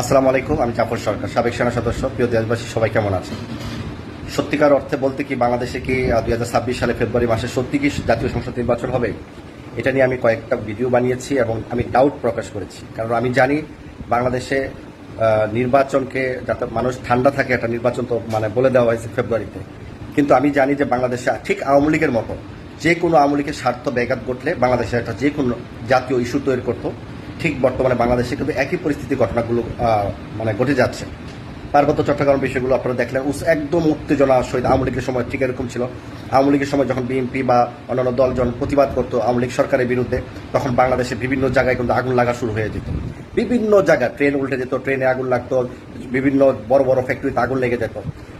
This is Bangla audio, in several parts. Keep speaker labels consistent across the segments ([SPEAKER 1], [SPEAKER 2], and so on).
[SPEAKER 1] আসসালামু আলাইকুম, আমি জাফর সরকার, সাবেক সেনা সদস্য, প্রিয় দেশবাসী, সবাই কেমন আছেন? সত্যিকার অর্থে বলতে কি বাংলাদেশে কি দুই হাজার ছাব্বিশ সালে ফেব্রুয়ারি মাসে সত্যি কি জাতীয় সংসদ নির্বাচন হবে? এটা নিয়ে আমি কয়েকটা ভিডিও বানিয়েছি এবং আমি ডাউট প্রকাশ করেছি। কারণ আমি জানি বাংলাদেশে নির্বাচনকে যাতে মানুষ ঠান্ডা থাকে, একটা নির্বাচন তো মানে বলে দেওয়া হয়েছে ফেব্রুয়ারিতে। কিন্তু আমি জানি যে বাংলাদেশে ঠিক আওয়ামী লীগের মতো যে কোনো আওয়ামী লীগের স্বার্থ ব্যাঘাত ঘটলে বাংলাদেশে একটা যে কোনো জাতীয় ইস্যু তৈরি করতো। ঠিক বর্তমানে বাংলাদেশে কিন্তু একই পরিস্থিতি ঘটনাগুলো মানে ঘটে যাচ্ছে। পার্বত্য চট্টগ্রাম বিষয়গুলো আপনারা দেখলেন একদম উত্তেজনা সহিত আওয়ামী লীগের সময় ঠিক এরকম ছিল। আওয়ামী লীগের সময় যখন বিএনপি বা অন্যান্য দলজন প্রতিবাদ করতো আওয়ামী লীগ সরকারের বিরুদ্ধে, তখন বাংলাদেশে বিভিন্ন জায়গায় কিন্তু আগুন লাগা শুরু হয়ে যেত। বিভিন্ন জায়গায় ট্রেন উল্টে যেত, ট্রেনে আগুন লাগতো বিভিন্ন বড় বড় ফ্যাক্টরিতে আগুন লেগে যেত।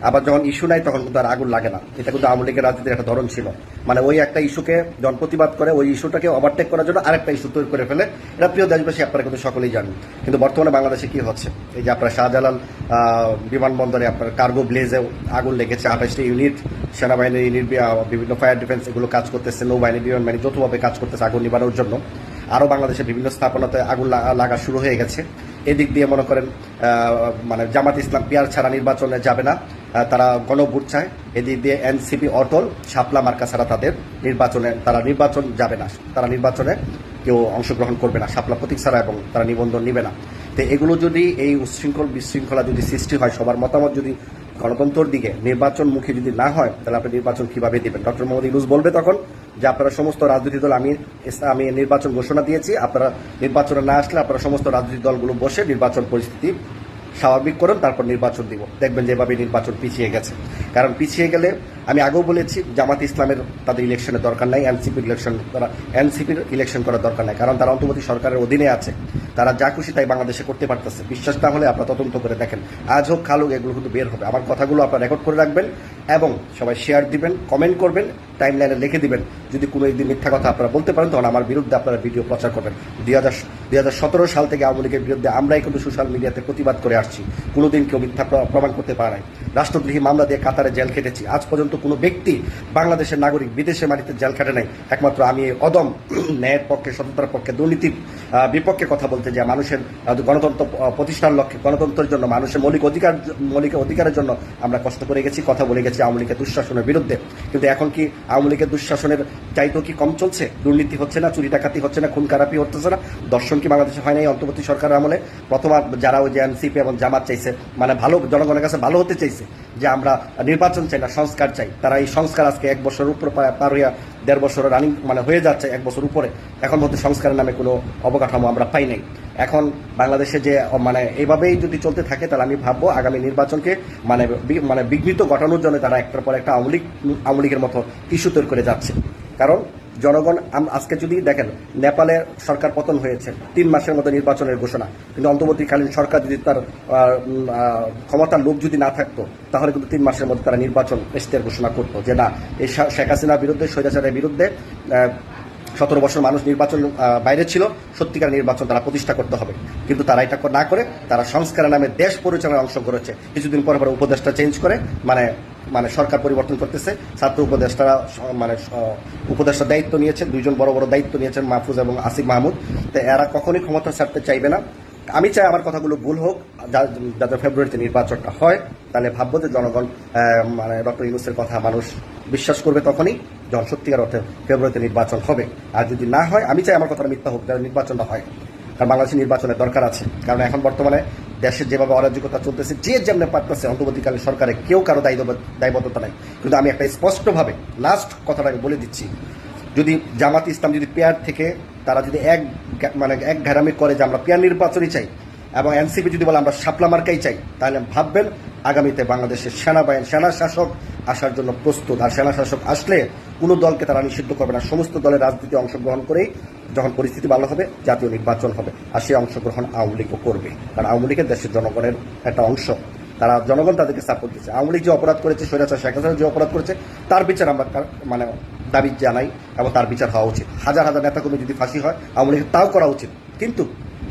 [SPEAKER 1] আবার যখন ইস্যু নাই তখন কিন্তু আর আগুন লাগে না। এটা কিন্তু আওয়ামী লীগের রাজনীতির একটা ধরন ছিল। মানে ওই একটা ইস্যুকে যখন প্রতিবাদ করে, ওই ইস্যুটাকে ওভারটেক করার জন্য আরেকটা ইস্যু তৈরি করে ফেলে। এটা প্রিয় দেশবাসী আপনারা কিন্তু সকলেই জানেন। কিন্তু বর্তমানে বাংলাদেশে কি হচ্ছে? এই যে আপনার শাহজালাল বিমানবন্দরে আপনার কার্গো ব্লেজে আগুন লেগেছে। আঠাশটি ইউনিট সেনাবাহিনীর ইউনিট বিভিন্ন ফায়ার ডিফেন্স এগুলো কাজ করতেছে। নৌবাহিনী বিমান বাহিনী যৌথভাবে কাজ করতেছে আগুন নিবানোর জন্য। আরও বাংলাদেশের বিভিন্ন স্থাপনাতে আগুন লাগা শুরু হয়ে গেছে। এদিক দিয়ে মনে করেন মানে জামাত ইসলাম পিয়ার ছাড়া নির্বাচনে যাবে না। তারা গণভোট চায় এদিক দিয়ে এনসিপি, অটল, শাপলা মার্কা ছাড়া তাদের নির্বাচনে, তারা নির্বাচন যাবে না। তারা নির্বাচনে কেউ অংশগ্রহণ করবে না। শাপলা প্রতীক ছাড়া এবং তারা নিবন্ধন নিবে না। তো এগুলো যদি এই উশৃঙ্খল বিশৃঙ্খলা যদি সৃষ্টি হয়, সবার মতামত যদি গণতন্ত্রের দিকে নির্বাচন মুখে যদি না হয়, তাহলে আপনি নির্বাচন কীভাবে দেবেন? ডক্টর মোহাম্মদ ইউনুস বলবে তখন যে আপনারা সমস্ত রাজনৈতিক দল, আমি আমি নির্বাচন ঘোষণা দিয়েছি, আপনারা নির্বাচনে না আসলে আপনারা সমস্ত রাজনৈতিক দলগুলো বসে নির্বাচন পরিস্থিতি স্বাভাবিক করুন, তারপর নির্বাচন দিব। দেখবেন যেভাবে নির্বাচন পিছিয়ে গেছে। কারণ পিছিয়ে গেলে, আমি আগেও বলেছি, জামাত ইসলামের তাদের ইলেকশনের দরকার নাই, এনসিপির ইলেকশন তারা এনসিপির ইলেকশন করার দরকার নাই। কারণ তারা অন্তর্বর্তী সরকারের অধীনে আছে। তারা যা খুশি তাই বাংলাদেশে করতে পারতেছে। বিশ্বাস না হলে আপনারা তদন্ত করে দেখেন। আজ হোক খালুক এগুলো কিন্তু বের হবে। আমার কথাগুলো আপনারা রেকর্ড করে রাখবেন। এবং সবাই শেয়ার দিবেন কমেন্ট করবেন টাইম লাইনে লিখে দিবেন। যদি কোনো একদিন মিথ্যা কথা আপনারা বলতে পারেন, তখন আমার বিরুদ্ধে আপনারা ভিডিও প্রচার করবেন। দুই হাজার দুই হাজার সতেরো সাল থেকে আওয়ামী লীগের বিরুদ্ধে আমরাই কিন্তু সোশ্যাল মিডিয়াতে প্রতিবাদ করে আসছি। কোনোদিন কেউ মিথ্যা প্রমাণ করতে পারে নাই। রাষ্ট্রদ্রোহী মামলা দিয়ে কাতারে জেল খেটেছি। আজ পর্যন্ত কোনো ব্যক্তি বাংলাদেশের নাগরিক বিদেশে মাটিতে জেল খাটে নাই। একমাত্র আমি অদম ন্যায়ের পক্ষে সততার পক্ষে, দুর্নীতির বিপক্ষে কথা বলতে যে মানুষের গণতন্ত্র প্রতিষ্ঠার লক্ষ্যে, গণতন্ত্রের জন্য, মানুষের মৌলিক অধিকার মৌলিক অধিকারের জন্য আমরা কষ্ট করে গেছি, কথা বলে গেছি। আওয়ামী লীগের দুঃশাসনের বিরুদ্ধে। কিন্তু এখন কি আওয়ামী লীগের দুঃশাসনের চাইতেও কি কম চলছে? দুর্নীতি হচ্ছে না, চুরি ডাকাতি হচ্ছে না, খুন খারাপি হচ্ছে না, দর্শন কি বাংলাদেশে হয় নাই অন্তর্বর্তী সরকার আমলে? প্রথমবার যারা ওই যে এনসিপি এবং জামাত চাইছে মানে ভালো, জনগণের কাছে ভালো হতে চাইছে যে আমরা নির্বাচন চাই না, সংস্কার চাই। তারা এই সংস্কার আজকে এক বছর উপর পার হইয়া দেড় বছর রানিং মানে হয়ে যাচ্ছে, এক বছর উপরে। এখন মধ্যে সংস্কারের নামে কোনো অবকাঠামো আমরা পাই নাই। এখন বাংলাদেশে যে মানে এইভাবেই যদি চলতে থাকে, তাহলে আমি ভাববো আগামী নির্বাচনকে মানে মানে বিঘ্নিত ঘটানোর জন্য তারা একটার পর একটা আওয়ামী লীগ, আওয়ামী লীগের মতো ইস্যু তৈরি করে যাচ্ছে। কারণ জনগণ আজকে যদি দেখেন নেপালে সরকার পতন হয়েছে, তিন মাসের মধ্যে নির্বাচনের ঘোষণা, কিন্তু অন্তর্বর্তীকালীন সরকার যদি তার ক্ষমতার লোক যদি না থাকতো, তাহলে কিন্তু তিন মাসের মধ্যে তারা নির্বাচন ইশতেহার ঘোষণা করতো যে না, এই শেখ হাসিনার বিরুদ্ধে, স্বৈরাচারের বিরুদ্ধে সতেরো বছর মানুষ নির্বাচন বাইরে ছিল, সত্যিকার নির্বাচন তারা প্রতিষ্ঠা করতে হবে। কিন্তু তারা এটা না করে, তারা সংস্কারের নামে দেশ পরিচালনায় অংশ করেছে। কিছুদিন পর পর উপদেষ্টা চেঞ্জ করে মানে মানে সরকার পরিবর্তন করতেছে। ছাত্র উপদেষ্টারা মানে স- উপদেষ্টা দায়িত্ব নিয়েছেন, দুইজন বড় বড় দায়িত্ব নিয়েছেন মাহফুজ এবং আসিফ মাহমুদ। তো এরা কখনোই ক্ষমতা ছাড়তে চাইবে না। আমি চাই আমার কথাগুলো ভুল হোক যাতে ফেব্রুয়ারিতে নির্বাচনটা হয়, তাহলে ভাববো যে জনগণ মানে ডক্টর ইউনুসের কথা মানুষ বিশ্বাস করবে তখনই। যখন সত্যিকার অর্থে ফেব্রুয়ারিতে নির্বাচন হবে। আর যদি না হয়, আমি চাই আমার কথাটা মিথ্যা হোক, যেন নির্বাচনটা হয়। কারণ বাংলাদেশের নির্বাচনের দরকার আছে। কারণ এখন বর্তমানে দেশের যেভাবে অরাজকতা চলতেছে, যে যেমনি পারতেছে, অন্তর্বর্তীকালীন সরকারে কেউ কারও দায়বদ্ধতা নাই। কিন্তু আমি একটা স্পষ্টভাবে লাস্ট কথাটা আমি বলে দিচ্ছি। যদি জামাত ইসলাম, যদি পেয়ার থেকে তারা যদি এক মানে এক ঘেরামি করে যে আমরা পেয়ার নির্বাচনই চাই, এবং এনসিপি যদি বলে আমরা শাপলা মার্কাই চাই, তাহলে ভাববেন আগামীতে বাংলাদেশের সেনাবাহিনী, সেনা শাসক আসার জন্য প্রস্তুত। আর সেনা শাসক আসলে কোনো দলকে তারা নিষিদ্ধ করবে না। সমস্ত দলের রাজনীতি অংশগ্রহণ করেই যখন পরিস্থিতি ভালো হবে, জাতীয় নির্বাচন হবে। আর সেই অংশগ্রহণ আওয়ামী লীগও করবে। কারণ আওয়ামী লীগের দেশের জনগণের একটা অংশ। তারা জনগণ তাদেরকে সাপোর্ট দিচ্ছে। আওয়ামী লীগ যে অপরাধ করেছে, স্বৈরাচার শেখ হাসিনা যে অপরাধ করেছে, তার বিচার আমরা মানে দাবি জানাই এবং তার বিচার হওয়া উচিত। হাজার হাজার নেতাকর্মী যদি ফাঁসি হয়, আওয়ামী লীগের তাও করা উচিত। কিন্তু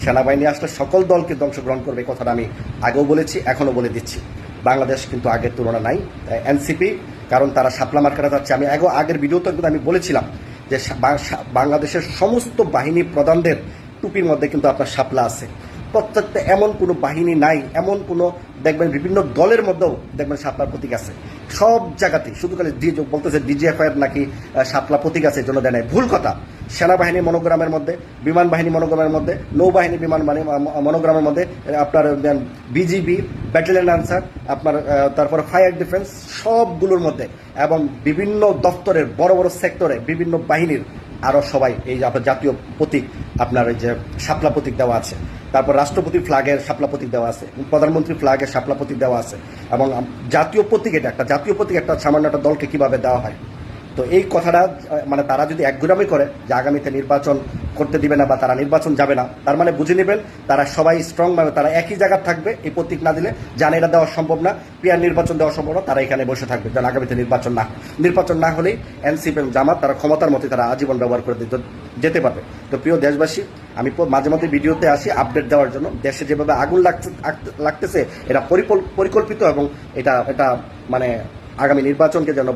[SPEAKER 1] সেনাবাহিনী আসলে সকল দলকে অংশগ্রহণ করবে কথাটা আমি আগেও বলেছি, এখনও বলে দিচ্ছি। বাংলাদেশ কিন্তু আগের তুলনা নাই এনসিপি, কারণ তারা সাপলা মার্কেটে যাচ্ছে। আমি আগে আগের ভিডিওতে কিন্তু আমি বলেছিলাম যে বাংলাদেশের সমস্ত বাহিনী প্রধানদের টুপির মধ্যে কিন্তু আপনার সাপলা আছে। প্রত্যেকটা এমন কোনো বাহিনী নাই, এমন কোনো, দেখবেন বিভিন্ন দলের মধ্যেও দেখবেন সাপলার প্রতীক আছে। সব জায়গাতেই শুধু খালি ডি বলতেছে ডিজিএফআইয়ের নাকি সাপলা প্রতীক আছে জন্য দেয় ভুল কথা। সেনাবাহিনী মনোগ্রামের মধ্যে, বিমান বাহিনী মনোগ্রামের মধ্যে, নৌবাহিনী বিমান বাহিনী মনোগ্রামের মধ্যে আপনার বিজিবি ব্যাটালিয়ন আনসার আপনার তারপরে ফায়ার ডিফেন্স সবগুলোর মধ্যে, এবং বিভিন্ন দপ্তরের, বড় বড় সেক্টরে, বিভিন্ন বাহিনীর আরও সবাই এই যে আপনার জাতীয় প্রতীক, আপনার এই যে সাপলা প্রতীক দেওয়া আছে। তারপর রাষ্ট্রপতির ফ্ল্যাগের শাপলা প্রতীক দেওয়া আছে প্রধানমন্ত্রী ফ্ল্যাগের শাপলা প্রতীক দেওয়া আছে এবং জাতীয় প্রতীক এটা একটা, জাতীয় প্রতীক একটা সামান্য একটা দলকে কীভাবে দেওয়া হয়। তো এই কথাটা মানে তারা যদি একগুরামি করে যে আগামীতে নির্বাচন করতে দিবে না বা তারা নির্বাচন যাবে না, তার মানে বুঝে নেবেন তারা সবাই স্ট্রং ভাবে, তারা একই জায়গায় থাকবে, এই প্রতীক না দিলে জানে এটা দেওয়া সম্ভব না পিয়ার নির্বাচন দেওয়া সম্ভব না, তারা এখানে বসে থাকবে, যেন আগামীতে নির্বাচন না নির্বাচন না হলেই এনসিপি এবং জামাত তারা ক্ষমতার মতে তারা আজীবন ব্যবহার করে দিতে, যেতে পারবে। তো প্রিয় দেশবাসী, আমি মাঝে মাঝে ভিডিওতে আসি আপডেট দেওয়ার জন্য, দেশে যেভাবে আগুন আগ- লাগতেছে, এটা পরিকল- পরিকল্পিত এবং এটা এটা মানে আগামী নির্বাচনকে যেন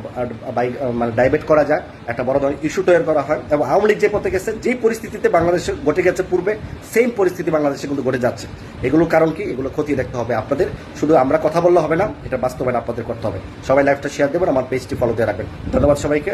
[SPEAKER 1] মানে ডাইভার্ট করা যায়, একটা বড় ধরনের ইস্যু তৈরি করা হয়। এবং আওয়ামী লীগ যে পথে গেছে যে পরিস্থিতিতে বাংলাদেশে ঘটে গেছে পূর্বে সেম পরিস্থিতি বাংলাদেশে কিন্তু ঘটে যাচ্ছে। এগুলোর কারণ কি? এগুলো খতিয়ে দেখতে হবে আপনাদের। শুধু আমরা কথা বললে হবে না, এটা বাস্তবায়ন আপনাদের করতে হবে। সবাই লাইভটা শেয়ার দেবেন, আমার পেজটি ফলো দিয়ে রাখবেন। ধন্যবাদ সবাইকে।